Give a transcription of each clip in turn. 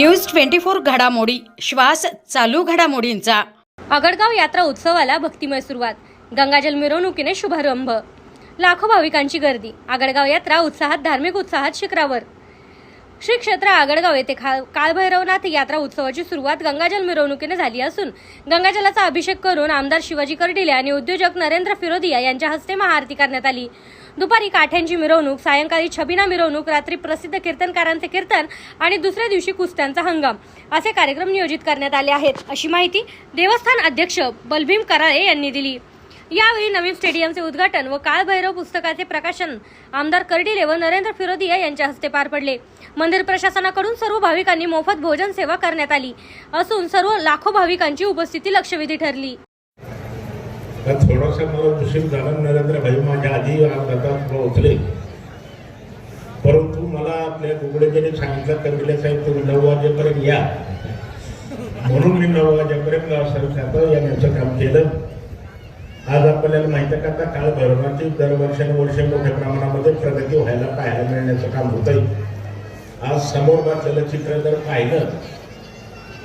News twenty four घडामोडी. श्वास चालू घडामोडींचा. आगडगाव यात्रा उत्सवाला भक्तिमय सुरुवात. गंगाजल मिरवणुकीने शुभारंभ. लाखो भाविकांची गर्दी. आगडगाव यात्रा उत्साहात धार्मिक उत्साहात शिखरावर. श्री क्षेत्र आगडगाव येथे खा काळभैरवनाथ यात्रा उत्सवाची सुरुवात गंगाजल मिरवणुकीने झाली असून गंगाजलाचा अभिषेक करून आमदार शिवाजी कर्डिले आणि उद्योजक नरेंद्र फिरोदिया यांच्या हस्ते महाआरती करण्यात आली. दुपारी काठ्यांची मिरवणूक सायंकाळी छबिना मिरवणूक रात्री प्रसिद्ध कीर्तनकारांचे कीर्तन आणि दुसऱ्या दिवशी कुस्त्यांचा हंगाम. असे कार्यक्रम नियोजित करण्यात आले आहेत. अशी माहिती देवस्थान अध्यक्ष बलभीम कराळे यांनी दिली. यावेळी नवीन स्टेडियमचे उद्घाटन व काळभैरव पुस्तकाचे प्रकाशन आमदार कर्डिले व नरेंद्र फिरोदिया यांच्या हस्ते पार पडले. मंदिर प्रशासनाकडून सर्व भाविकांनी मोफत भोजन सेवा करण्यात आली. असून सर्व लाखो भाविकांची उपस्थिती लक्षवेधी ठरली. तर थोडासा मला उशीर झाला नरेंद्र भाई माझ्या आधी रथात पोहोचले परंतु मला आपल्या गुगडेजीने सांगितलं कविले साहेब तुम्ही नऊ वाजेपर्यंत या. म्हणून मी नऊ वाजेपर्यंत सरकारचं यांचं काम केलं. आज आपल्याला माहिती आहे का आता काळ भरवण्याची दर वर्षानुवर्ष मोठ्या प्रमाणामध्ये प्रगती व्हायला पाहायला मिळण्याचं काम होत आहे आज समोर बसलेलं चित्र जर पाहिलं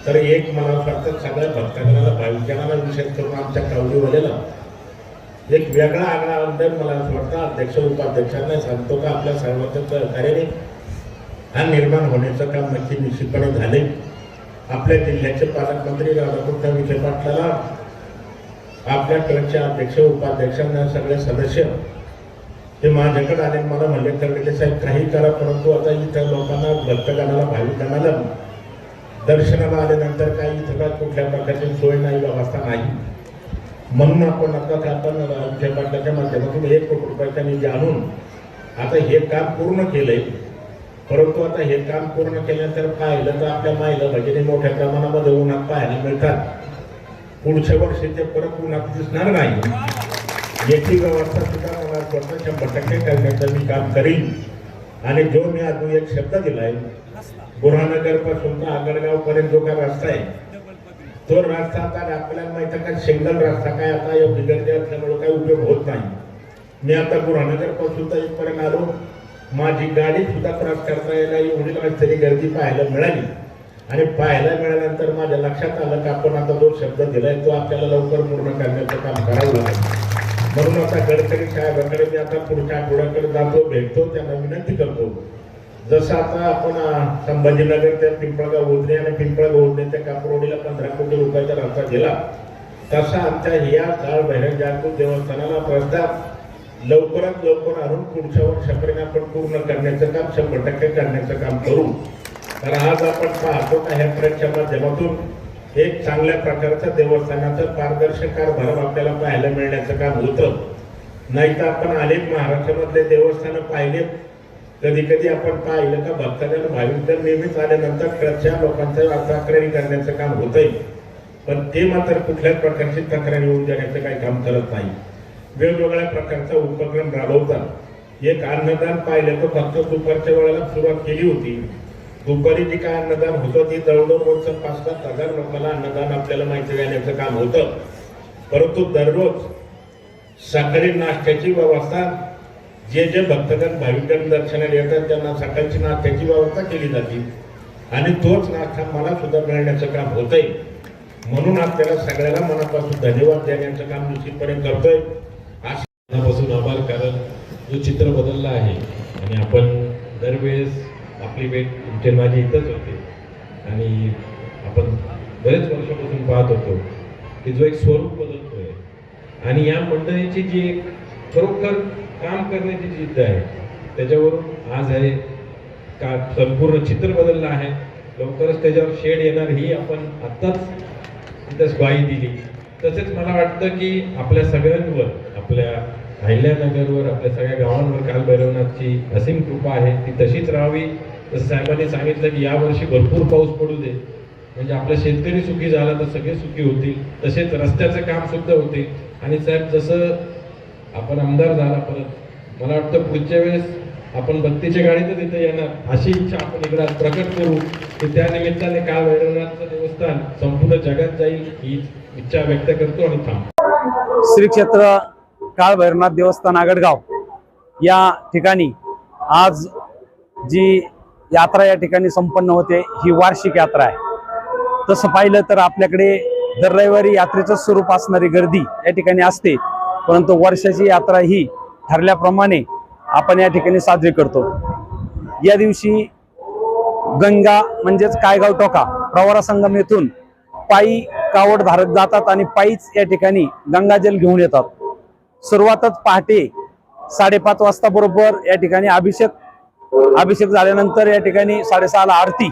तर एक मला वाटतं सगळ्या भक्तगणाला भाविकांना विशेष करून आमच्या कावडीवाल्याला एक वेगळा आगळा अंतर मला असं वाटतं अध्यक्ष उपाध्यक्षांना सांगतो का आपल्या सर्वांच्या सहकार्याने हा निर्माण होण्याचं काम नक्की निश्चितपणे झाले आपल्या जिल्ह्याचे पालकमंत्री राधाकृष्ण विखे पाटलाला आपल्या क्लबचे अध्यक्ष उपाध्यक्षांना सगळे सदस्य ते माझ्याकडे आले मला म्हणले कर्डिले साहेब काही करा परंतु आता इथं लोकांना भक्तगणाला भाविकांना दर्शनाला आल्यानंतर काही इथं कुठल्या प्रकारची सोय नाही व्यवस्था नाही. म्हणून आपण आता ते आपण आमच्या पाटलाच्या माध्यमातून एक कोटी रुपयाचा निधी आणून आता हे काम पूर्ण केलंय. परंतु आता हे काम पूर्ण केल्यानंतर पाहिलं तर आपल्या माईला भगिनी मोठ्या प्रमाणामध्ये उन्हात पाहायला मिळतात. पुढच्या वर्षी ते परत उन्हात दिसणार नाही. याची व्यवस्था सुद्धा मला स्वतः शंभर टक्के करण्याचं मी काम करीन. आणि जो मी अजून एक शब्द दिलाय बुरहानगरपासून तर आगडगाव पर्यंत जो काय रस्ता आहे तो रस्ता आता आपल्याला माहिती आहे का सिंगल रस्ता काय आता एवढी गर्दी असल्यामुळे काही उपयोग होत नाही. मी आता बुरहानगरपासून तर इथपर्यंत आलो. माझी गाडी सुद्धा क्रॉस करता यायला एवढी तरी गर्दी पाहायला मिळाली. आणि पाहायला मिळाल्यानंतर माझ्या लक्षात आलं की आपण आता जो शब्द दिलाय तो आपल्याला लवकर पूर्ण करण्याचं काम करावं लागेल. म्हणून आता गडकरी साहेबांकडे मी आता पुढच्या आठवड्याकडे जातो भेटतो त्यांना विनंती करतो. जसं आता आपण संभाजीनगर त्या पिंपळगाव ओढणे आणि पिंपळगाव ओढणे त्या कापरोडीला पंधरा कोटी रुपयाचा रस्ता दिला तसा आमच्या ह्या काळ भैरव जागृत देवस्थानाला प्रस्ताव लवकरात लवकर आणून पुढच्या वर्षापर्यंत आपण पूर्ण करण्याचं काम शंभर टक्के करण्याचं काम करू. तर आज आपण पाहतो का ह्या ट्रकच्या माध्यमातून एक चांगल्या प्रकारचं देवस्थानाचं पारदर्शक कारभार आपल्याला पाहायला मिळण्याचं काम होतं. नाही तर आपण अनेक महाराष्ट्रामधले देवस्थानं पाहिलेत. कधी कधी आपण पाहिलं का भक्तांना भाविक जर नेहमीच आल्यानंतर ट्रकच्या लोकांचं तक्रारी करण्याचं काम होतंय. पण ते मात्र कुठल्याच प्रकारची तक्रारी होऊन देण्याचं काही काम करत नाही. वेगवेगळ्या प्रकारचा उपक्रम राबवतात. एक अन्नदान पाहिलं तर फक्त दुपारच्या वेळेला सुरुवात केली होती. दुपारी जी काय अन्नदान होतं ती जवळजवळ रोजचं पाच सात हजार लोकांना अन्नदान आपल्याला माहिती देण्याचं काम होतं. परंतु दररोज सकाळी नाश्त्याची व्यवस्था जे जे भक्तगण भाविकगण दर्शनाला येतात त्यांना सकाळची नाश्त्याची व्यवस्था केली जाते. आणि तोच नाश्ता मला सुद्धा मिळण्याचं काम होतंय. म्हणून आपल्याला सगळ्याला मनापासून धन्यवाद देण्याचं काम निश्चितपणे करतोय. आज पासून आभार कारण जो चित्र बदलला आहे आणि आपण दरवेळेस आपली भेट तुमचे माझी इथंच होते. आणि आपण बरेच वर्षापासून पाहत होतो की जो एक स्वरूप बदलतोय. आणि या मंडळीची जी एक खरोखर काम करण्याची जिद्द आहे त्याच्यावरून आज आहे का संपूर्ण चित्र बदललं आहे. लवकरच त्याच्यावर शेड येणार ही आपण आत्ताच तिथंच ग्वाही दिली. तसेच मला वाटतं की आपल्या सगळ्यांवर आपल्या अहिल्यानगरवर आपल्या सगळ्या गावांवर काल भैरवनाथची असीम कृपा आहे ती तशीच राहावी. तसं साहेबांनी सांगितलं की यावर्षी भरपूर पाऊस पडू दे. म्हणजे आपला शेतकरी सुखी झाला तर सगळे सुखी होतील. तसेच रस्त्याचं काम सुद्धा होते. आणि साहेब जसं आपण आमदार झाला परत. मला वाटतं पुढच्या वेळेस आपण बत्तीच्या गाडीतच इथे येणार. अशी इच्छा आपण इकडे आज प्रकट करू की त्या निमित्ताने काल वैरवनाथचं देवस्थान संपूर्ण जगात जाईल ही इच्छा व्यक्त करतो आणि थांब श्री क्षेत्र काळ भैरवनाथ देवस्थान आगडगाव या ठिकाणी आज जी यात्रा या ठिकाणी संपन्न होते ही वार्षिक यात्रा आहे. तसं पाहिलं तर आपल्याकडे दर रविवारी यात्रेचं स्वरूप असणारी गर्दी या ठिकाणी असते. परंतु वर्षाची यात्रा ही ठरल्याप्रमाणे आपण या ठिकाणी साजरी करतो. या दिवशी गंगा म्हणजेच कायगाव टोका प्रवरा संगम येथून पायी कावड धारक जातात आणि पायीच या ठिकाणी गंगाजल घेऊन येतात. सुरुवातच पहाटे साडेपाच वाजता बरोबर या ठिकाणी अभिषेक अभिषेक झाल्यानंतर या ठिकाणी साडेसहाला आरती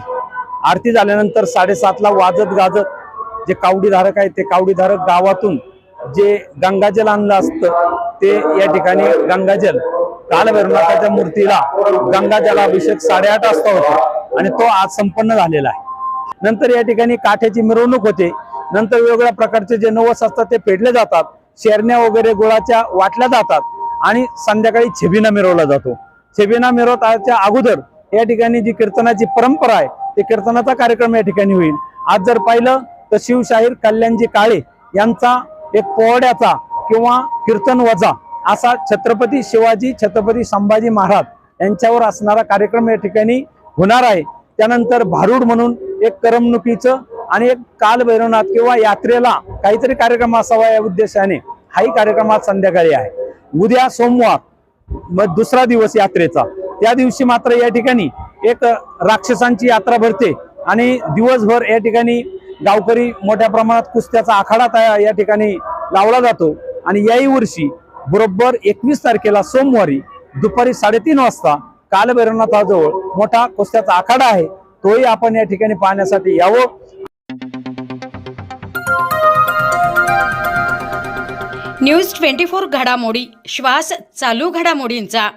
आरती झाल्यानंतर साडेसातला वाजत गाजत जे कावडीधारक आहेत ते कावडीधारक गावातून जे गंगाजल आणलं असतं ते या ठिकाणी गंगाजल कालभैरवनाथाच्या मूर्तीला गंगाजल अभिषेक साडेआठ वाजता होतो आणि तो आज संपन्न झालेला आहे. नंतर या ठिकाणी काठ्याची मिरवणूक होते. नंतर वेगवेगळ्या प्रकारचे जे नवस असतात ते पेडले जातात. शेरण्या वगैरे गुळाच्या वाटल्या जातात आणि संध्याकाळी छेबिना मिरवला जातो. छेबिना मिरवताच्या अगोदर या ठिकाणी जी कीर्तनाची परंपरा आहे ते कीर्तनाचा कार्यक्रम या ठिकाणी होईल. आज जर पाहिलं तर शिवशाहीर कल्याणजी काळे यांचा एक पोवाड्याचा किंवा कीर्तन वजा असा छत्रपती शिवाजी छत्रपती संभाजी महाराज यांच्यावर असणारा कार्यक्रम या ठिकाणी होणार आहे. त्यानंतर भारूड म्हणून एक करमणुकीचं आणि एक कालभैरवनाथ किंवा यात्रेला काहीतरी कार्यक्रम असावा या उद्देशाने हाही कार्यक्रम आज संध्याकाळी आहे. उद्या सोमवार मग दुसरा दिवस यात्रेचा. त्या दिवशी मात्र या ठिकाणी एक राक्षसांची यात्रा भरते आणि दिवसभर या ठिकाणी गावकरी मोठ्या प्रमाणात कुस्त्याचा आखाडा तया- या ठिकाणी लावला जातो. आणि याही वर्षी बरोबर एकवीस तारखेला सोमवारी दुपारी साडेतीन वाजता कालभैरवनाथाजवळ मोठा कुस्त्याचा आखाडा आहे. तोही आपण या ठिकाणी पाहण्यासाठी यावं. न्यूज ट्वेंटी फोर घडामोडी श्वास चालू घडामोडींचा.